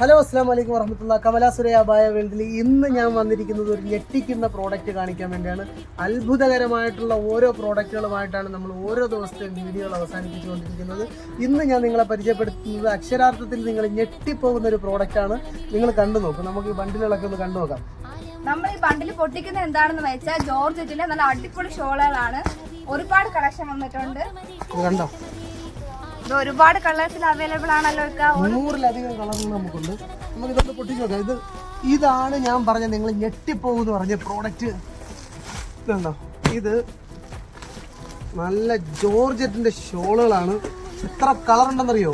Hello അസ്സാം വലൈക്കും കമല സുരയ ബായ വേൾഡിൽ ഇന്ന് ഞാൻ വന്നിരിക്കുന്നത് ഒരു ഞെട്ടിക്കുന്ന പ്രോഡക്റ്റ് കാണിക്കാൻ വേണ്ടിയാണ്. അത്ഭുതകരമായിട്ടുള്ള ഓരോ പ്രോഡക്റ്റുകളുമായിട്ടാണ് നമ്മൾ ഓരോ ദിവസത്തെയും വീഡിയോകൾ അവസാനിപ്പിച്ചുകൊണ്ടിരിക്കുന്നത്. ഇന്ന് ഞാൻ നിങ്ങളെ പരിചയപ്പെടുത്തുന്നത് അക്ഷരാർത്ഥത്തിൽ നിങ്ങൾ ഞെട്ടിപ്പോകുന്ന ഒരു പ്രോഡക്റ്റാണ് നിങ്ങൾ കണ്ടു നോക്കും. നമുക്ക് ഈ ബണ്ടിലുകളൊക്കെ ഒന്ന് കണ്ടു നോക്കാം. നമ്മൾ ഈ ബണ്ടിൽ പൊട്ടിക്കുന്ന എന്താണെന്ന് വെച്ചാൽ ജോർജറ്റിലെ നല്ല അടിപൊളി ഷോളുകളാണ്. ഒരുപാട് കളക്ഷൻ വന്നിട്ടുണ്ട്. കണ്ടോ? ഇത് ഒരുപാട് കളേഴ്സിൽ അവൈലബിൾ ആണല്ലോ. നൂറിലധികം കളറുകൾ നമുക്കുണ്ട്. നമുക്ക് ഇതൊക്കെ പൊട്ടിച്ചു നോക്കാം. ഇത് ഇതാണ് ഞാൻ പറഞ്ഞ നിങ്ങൾ ഞെട്ടിപ്പോകുമെന്ന് പറഞ്ഞ പ്രോഡക്റ്റ് ഇതുണ്ടോ? ഇത് നല്ല ജോർജറ്റിന്റെ ഷോളുകളാണ്. എത്ര കളർ ഉണ്ടെന്നറിയോ?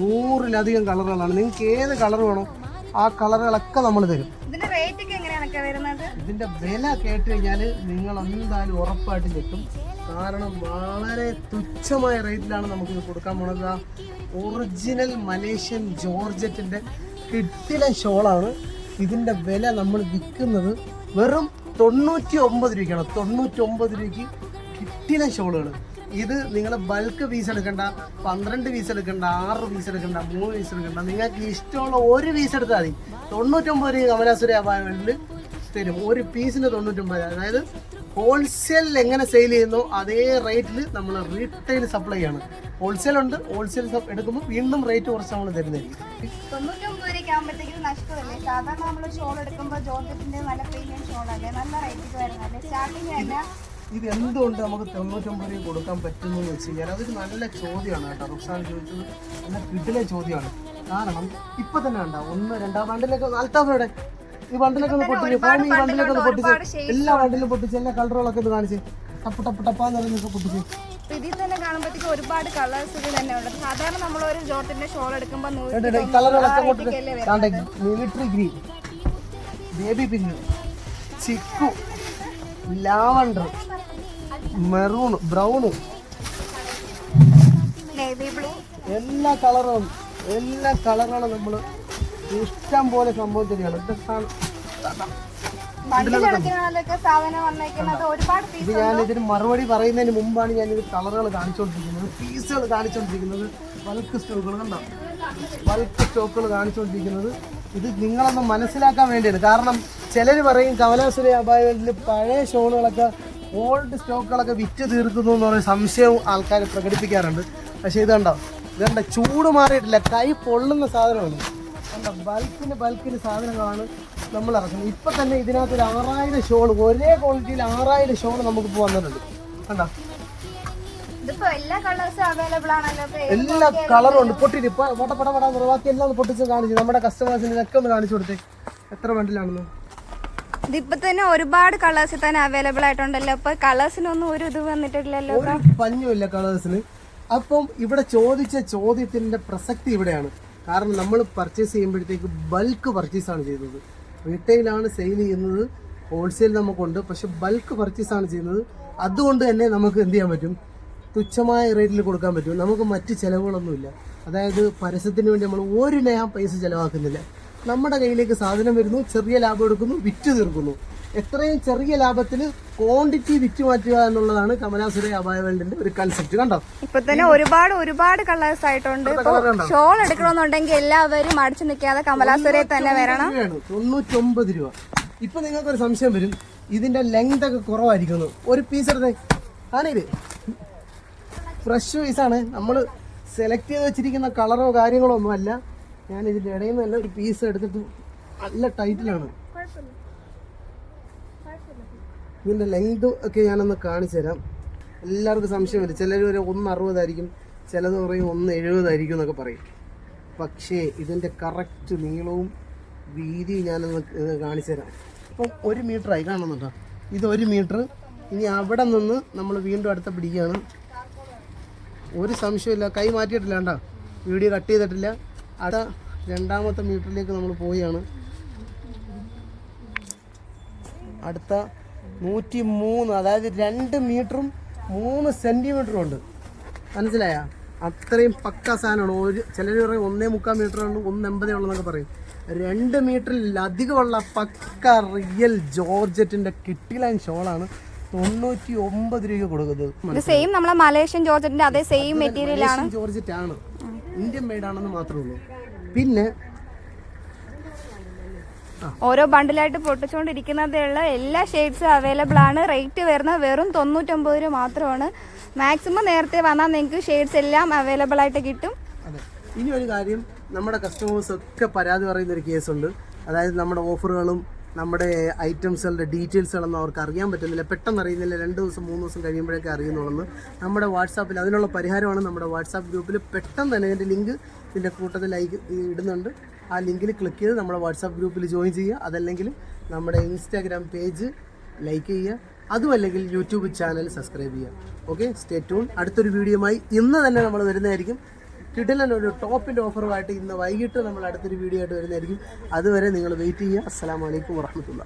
നൂറിലധികം കളറുകളാണ് നിങ്ങൾക്ക് ഏത് കളർ വേണോ ആ കളറുകളൊക്കെ നമ്മൾ തരും. ഇതിന്റെ വില കേട്ട് കഴിഞ്ഞാൽ നിങ്ങൾ എന്തായാലും ഉറപ്പായിട്ട് കിട്ടും കാരണം വളരെ തുച്ഛമായ റേറ്റിലാണ് നമുക്കിത് കൊടുക്കാൻ പോണത്. ഒറിജിനൽ മലേഷ്യൻ ജോർജറ്റിന്റെ കിട്ടിലെ ഷോളാണ്. ഇതിന്റെ വില നമ്മൾ വിൽക്കുന്നത് വെറും തൊണ്ണൂറ്റി ഒമ്പത് രൂപയ്ക്കാണ്. തൊണ്ണൂറ്റി ഒമ്പത് രൂപയ്ക്ക് കിട്ടിലെ ഷോളുകൾ ഇത് നിങ്ങൾ ബൾക്ക് പീസ് എടുക്കണ്ട പന്ത്രണ്ട് പീസ് എടുക്കണ്ട ആറ് പീസ് എടുക്കണ്ട മൂന്ന് പീസ് എടുക്കണ്ട. നിങ്ങൾക്ക് ഇഷ്ടമുള്ള ഒരു പീസ് എടുത്താൽ മതി. തൊണ്ണൂറ്റൊമ്പത് രൂപ കമലാസുര അപായങ്ങളിൽ തരും. ഒരു പീസിന് തൊണ്ണൂറ്റൊമ്പത് അതായത് ഹോൾസെയിൽ എങ്ങനെ സെയിൽ ചെയ്യുന്നോ അതേ റേറ്റിൽ നമ്മൾ റീറ്റെയിൽ സപ്ലൈ ആണ്. ഹോൾസെയിൽ ഉണ്ട് ഹോൾസെയിൽ എടുക്കുമ്പോൾ വീണ്ടും റേറ്റ് കുറച്ച് നമ്മൾ തരുന്നതായിരിക്കും തൊണ്ണൂറ്റൊമ്പത് രൂപയ്ക്ക് ആകുമ്പോഴത്തേക്കും നഷ്ടമല്ലേ? സാധാരണ നമ്മൾ ഷോൾ എടുക്കുമ്പോൾ ജോർജറ്റിന്റെ നല്ല പ്രീമിയം ഷോളല്ലേ നല്ല റേറ്റ് വരുന്നല്ലേ സ്റ്റാർട്ടിങ് തന്നെ ഇത് എന്തുകൊണ്ട് നമുക്ക് തൊണ്ണൂറ്റൊമ്പത് രൂപ കൊടുക്കാൻ പറ്റുന്നു എന്ന് വെച്ച് കഴിഞ്ഞാൽ അതൊരു നല്ല ചോദ്യമാണ് കേട്ടോ. റുക്സാൻ ചോദിച്ചത് നല്ല കിടിലെ ചോദ്യമാണ്. കാരണം ഇപ്പം തന്നെ ഉണ്ടാവും ഒന്ന് രണ്ടാം ബണ്ടിലൊക്കെ നാൽത്താവിടെ ഈ ബണ്ടിലൊക്കെ ഒന്ന് പൊട്ടിച്ച് ഫോമി ഈ ബണ്ടിലൊക്കെ ഒന്ന് പൊട്ടിച്ച് എല്ലാ ബണ്ടിലും പൊട്ടിച്ച് എല്ലാ കളറുകളൊക്കെ ഒന്ന് കാണിച്ച് ടപ്പ് ടപ്പ് ടപ്പാന്ന് പറയുന്നൊക്കെ പൊട്ടിച്ച്. ഇതിൽ തന്നെ കാണുമ്പോഴത്തേക്ക് ഒരുപാട് കളേഴ്സ് തന്നെ ഉണ്ട്. സാധാരണ നമ്മൾ ഒരു ഷോൾ എടുക്കുമ്പോൾ മിലിറ്ററി ഗ്രീൻ ബേബി പിങ്ക് ചിക്കു. ലാവണ്ടർ. മെറൂൺ ബ്രൗൺ എല്ലാ കളറും എല്ലാ കളറുകളും നമ്മൾ ഇഷ്ടം പോലെ സംഭവം തരികയാണ് ഇതൊക്കെയാണ് ഇത് ഞാൻ ഇതിന് മറുപടി പറയുന്നതിന് മുമ്പാണ് ഞാൻ ഇത് കളറുകൾ കാണിച്ചുകൊണ്ടിരിക്കുന്നത് പീസുകൾ കാണിച്ചുകൊണ്ടിരിക്കുന്നത് ബൾക്ക് സ്റ്റോക്കുകൾ കണ്ടോ? ബൾക്ക് സ്റ്റോക്കുകൾ കാണിച്ചുകൊണ്ടിരിക്കുന്നത് ഇത് നിങ്ങളൊന്ന് മനസ്സിലാക്കാൻ വേണ്ടിയാണ്. കാരണം ചിലർ പറയും കമലാസുര അപായത്തിൽ പഴയ ഷോളുകളൊക്കെ ഓൾഡ് സ്റ്റോക്കുകളൊക്കെ വിറ്റ് തീർക്കുന്നു എന്ന് പറയുന്ന സംശയവും ആൾക്കാർ പ്രകടിപ്പിക്കാറുണ്ട്. പക്ഷേ ഇത് കണ്ടോ? ഇത് കണ്ടോ? ചൂട് മാറിയിട്ടില്ല. കൈ പൊള്ളുന്ന സാധനമാണ്. ബൾക്കിന് ബൾക്കിന് സാധനങ്ങളാണ്. നമ്മൾ ഇറക്കുന്നത്. ഇപ്പൊ തന്നെ ഇതിനകത്ത് ഒരു ആറായിരം ഷോൾ ഒരേ ക്വാളിറ്റിയിൽ ആറായിരം ഷോൾ നമുക്ക് ഇപ്പോൾ വന്നിട്ടുണ്ട്. കണ്ടോ? എല്ലാ കളറും ഉണ്ട്. പൊട്ടിട്ട് ഇപ്പൊ പട പട പട ബാക്കി എല്ലാം പൊട്ടിച്ച് കാണിച്ചു നമ്മുടെ കസ്റ്റമേഴ്സിന് ഇതൊക്കെ ഒന്ന് കാണിച്ചു കൊടുത്തേ. എത്ര ബണ്ടിലാണെന്ന് ഇതിപ്പോ തന്നെ ഒരുപാട് കളേഴ്സ് തന്നെ അവൈലബിൾ ആയിട്ടുണ്ടല്ലോ. ഇപ്പൊ കളേഴ്സിനൊന്നും ഒരു ഇത് വന്നിട്ടില്ലല്ലോ പഞ്ഞുമില്ല കളേഴ്സിന് അപ്പം ഇവിടെ ചോദിച്ച ചോദ്യത്തിന്റെ പ്രസക്തി ഇവിടെയാണ്. കാരണം നമ്മൾ പർച്ചേസ് ചെയ്യുമ്പോഴത്തേക്ക് ബൾക്ക് പർച്ചേസ് ആണ് ചെയ്തത്. റീറ്റെയിലാണ് സെയിൽ ചെയ്യുന്നത്. ഹോൾസെയിൽ നമുക്കുണ്ട്. പക്ഷെ ബൾക്ക് പർച്ചേസാണ് ചെയ്യുന്നത്. അതുകൊണ്ട് തന്നെ നമുക്ക് എന്ത് ചെയ്യാൻ പറ്റും? തുച്ഛമായ റേറ്റിൽ കൊടുക്കാൻ പറ്റും. നമുക്ക് മറ്റ് ചിലവുകളൊന്നുമില്ല. അതായത് പരസ്യത്തിന് വേണ്ടി നമ്മൾ ഒരു നയാ പൈസ ചിലവാക്കുന്നില്ല. നമ്മുടെ കയ്യിലേക്ക് സാധനം വരുന്നു ചെറിയ ലാഭം എടുക്കുന്നു വിറ്റ് തീർക്കുന്നു. എത്രയും ചെറിയ ലാഭത്തിന് ക്വാണ്ടിറ്റി വിറ്റ് മാറ്റുക എന്നുള്ളതാണ് കമലാസുര അപായ വേൾഡിന്റെ ഒരു കൺസെപ്റ്റ് കണ്ടോ? ഇപ്പൊ തന്നെ ഒരുപാട് ഒരുപാട് കളേഴ്സ് ആയിട്ടുണ്ട്. ഷോൾ എടുക്കണമെന്നുണ്ടെങ്കിൽ എല്ലാവരും അടിച്ചു നിൽക്കാതെ കമലാസുരയിൽ തന്നെ വരണം. തൊണ്ണൂറ്റൊമ്പത് രൂപ. ഇപ്പൊ നിങ്ങൾക്ക് ഒരു സംശയം വരും. ഇതിന്റെ ലെങ്ത് ഒക്കെ കുറവായിരിക്കുന്നു. ഒരു പീസ് എടുത്തേ. ആണിത് ഫ്രഷ് പീസാണ് നമ്മൾ സെലക്ട് ചെയ്ത് വെച്ചിരിക്കുന്ന കളറോ കാര്യങ്ങളോ ഒന്നും അല്ല ഞാൻ ഇതിന്റെ ഇടയിൽ നിന്ന് തന്നെ ഒരു പീസ് എടുത്തിട്ട് നല്ല ടൈറ്റിലാണ് ഇതിന്റെ ലെങ്ത് ഒക്കെ ഞാനൊന്ന് കാണിച്ചു തരാം. എല്ലാവർക്കും സംശയം വരും ചിലർ ഒരു ഒന്ന് അറുപതായിരിക്കും ചിലത് പറയും ഒന്ന് എഴുപതായിരിക്കും എന്നൊക്കെ പറയും. പക്ഷേ ഇതിന്റെ കറക്റ്റ് നീളവും വീതിയും ഞാനൊന്ന് കാണിച്ചു തരാം. ഇപ്പം ഒരു മീറ്ററായി കാണുന്നുണ്ടോ ഇത് ഒരു മീറ്റർ ഇനി അവിടെ നിന്ന് നമ്മൾ വീണ്ടും അടുത്ത പിടിക്കുകയാണ്. ഒരു സംശയമില്ല. കൈ മാറ്റിയിട്ടില്ല കേട്ടോ വീഡിയോ കട്ട് ചെയ്തിട്ടില്ല. അടുത്ത രണ്ടാമത്തെ മീറ്ററിലേക്ക് നമ്മൾ പോവുകയാണ്. അടുത്ത നൂറ്റി മൂന്ന് അതായത് രണ്ട് മീറ്ററും മൂന്ന് സെന്റിമീറ്ററും ഉണ്ട്. മനസ്സിലായ? അത്രയും പക്ക സാധനമാണ്. ഒരു ചിലർ പറയും ഒന്നേ മുക്കാൽ മീറ്റർ ആണ് ഒന്ന് എൺപതേ ഉള്ളതെന്നൊക്കെ പറയും. രണ്ട് മീറ്ററിലധികമുള്ള പക്ക റിയൽ ജോർജറ്റിന്റെ കിട്ടിലൈൻ ഷോളാണ് തൊണ്ണൂറ്റി ഒമ്പത് രൂപ കൊടുക്കുന്നത് സെയിം നമ്മളെ മലേഷ്യൻ ജോർജറ്റിന്റെ അതേ സെയിം മെറ്റീരിയൽ ആണ് ജോർജറ്റ് ആണ്. ഇന്ത്യൻ മെയ്ഡ് ആണെന്ന് മാത്രമേ ഉള്ളൂ. പിന്നെ ഓരോ ബണ്ടിലായിട്ട് പൊട്ടിച്ചുകൊണ്ടിരിക്കുന്നതേയുള്ള എല്ലാ ഷെയ്ഡ്സും അവൈലബിൾ ആണ്. റേറ്റ് വരുന്നത് വെറും തൊണ്ണൂറ്റൊമ്പത് രൂപ മാത്രമാണ്. മാക്സിമം നേരത്തെ വന്നാൽ നിങ്ങൾക്ക് ഷെയ്ഡ്സ് എല്ലാം അവൈലബിൾ ആയിട്ട് കിട്ടും. ഇനി ഒരു കാര്യം നമ്മുടെ കസ്റ്റമേഴ്സ് ഒക്കെ പരാതി പറയുന്ന ഒരു കേസുണ്ട് അതായത് നമ്മുടെ ഓഫറുകളും നമ്മുടെ ഐറ്റംസുകളുടെ ഡീറ്റെയിൽസുകളൊന്നും അവർക്ക് അറിയാൻ പറ്റുന്നില്ല. പെട്ടെന്ന് അറിയുന്നില്ല. രണ്ട് ദിവസം മൂന്ന് ദിവസം കഴിയുമ്പോഴൊക്കെ അറിയുന്നുള്ളൂ. നമ്മുടെ വാട്സാപ്പിൽ അതിനുള്ള പരിഹാരമാണ് നമ്മുടെ വാട്സാപ്പ് ഗ്രൂപ്പിൽ പെട്ടെന്ന് തന്നെ ഇതിന്റെ ലിങ്ക് ഇതിന്റെ കൂട്ടത്തിൽ ഇടുന്നുണ്ട്. ആ ലിങ്കിൽ ക്ലിക്ക് ചെയ്ത് നമ്മുടെ വാട്സാപ്പ് ഗ്രൂപ്പിൽ ജോയിൻ ചെയ്യുക. അതല്ലെങ്കിൽ നമ്മുടെ ഇൻസ്റ്റാഗ്രാം പേജ് ലൈക്ക് ചെയ്യുക. അതുമല്ലെങ്കിൽ യൂട്യൂബ് ചാനൽ സബ്സ്ക്രൈബ് ചെയ്യുക. Okay stay tune. അടുത്തൊരു വീഡിയോയുമായി ഇന്ന് തന്നെ നമ്മൾ വരുന്നതായിരിക്കും. കിടിലൻ ഒരു ടോപ്പിന്റെ ഓഫറുമായിട്ട് ഇന്ന് വൈകിട്ട് നമ്മൾ അടുത്തൊരു വീഡിയോ ആയിട്ട് വരുന്നതായിരിക്കും. അതുവരെ നിങ്ങൾ വെയിറ്റ് ചെയ്യുക. അസ്സാം വലൈക്കും വർഹമത്തുള്ള